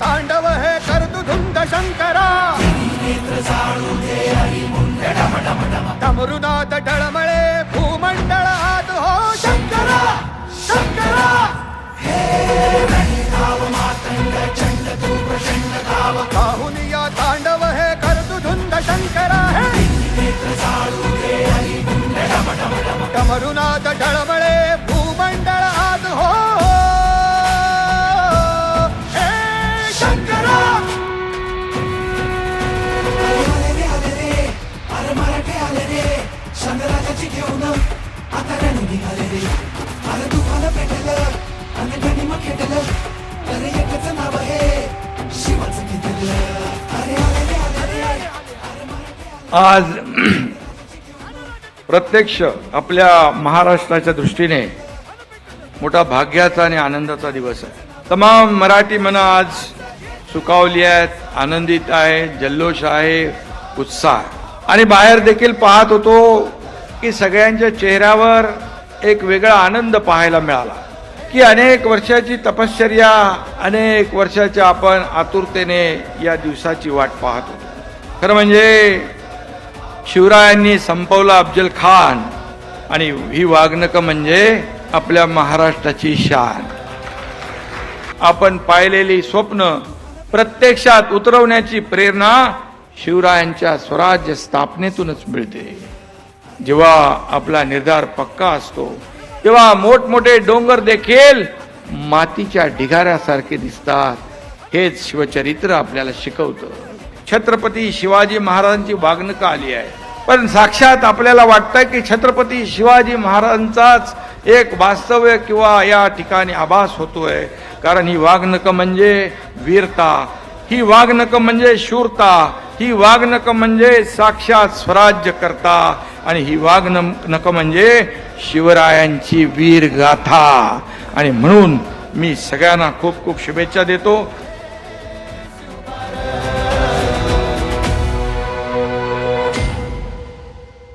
तांडव हे करतु धुंद शंकरा डमरुनाथ डळमळे शंकराची घेऊन आता रणू निघाले रे अरे तुफान पेटलं. आणि गणिम खेटलं. अरे एकच नाव आहे. शिवाचं घेतलं अरे आले रे आले. रे आज प्रत्यक्ष आपल्या महाराष्ट्राच्या दृष्टीने मोठा भाग्याचा आणि आनंदाचा दिवस आहे. तमाम मराठी मनं आज सुखावली आहेत आनंदित आहे जल्लोष आहे उत्साह आणि बाहेर देखील पाहत होतो की सगळ्यांच्या चेहऱ्यावर एक वेगळा आनंद पाहायला मिळाला. की अनेक वर्षाची तपश्चर्या अनेक वर्षाच्या आपण आतुरतेने या दिवसाची वाट पाहत होतो. खरं म्हणजे शिवरायांनी संपवला अफजल खान आणि ही वागणकं म्हणजे आपल्या महाराष्ट्राची शान. आपण पाहिलेली स्वप्न प्रत्यक्षात उतरवण्याची प्रेरणा शिवरायांच्या स्वराज्य स्थापनेतूनच मिळते. जेव्हा आपला निर्धार पक्का असतो तेव्हा मोठमोठे डोंगर देखील मातीच्या ढिगाऱ्यासारखे दिसतात. हेच शिवचरित्र आपल्याला शिकवतं. छत्रपती शिवाजी महाराजांची वागणुक आली आहे. पण साक्षात आपल्याला वाटतं की छत्रपती शिवाजी महाराजांचाच एक वास्तव्य किंवा या ठिकाणी आभास होतोय. कारण ही वागणकं म्हणजे वीरता. ही वागणकं म्हणजे शूरता. ही वागणुक म्हणजे साक्षात स्वराज्य करता आणि ही वाघ न नको म्हणजे शिवरायांची वीर गाथा आणि म्हणून मी सगळ्यांना खूप खूप शुभेच्छा देतो.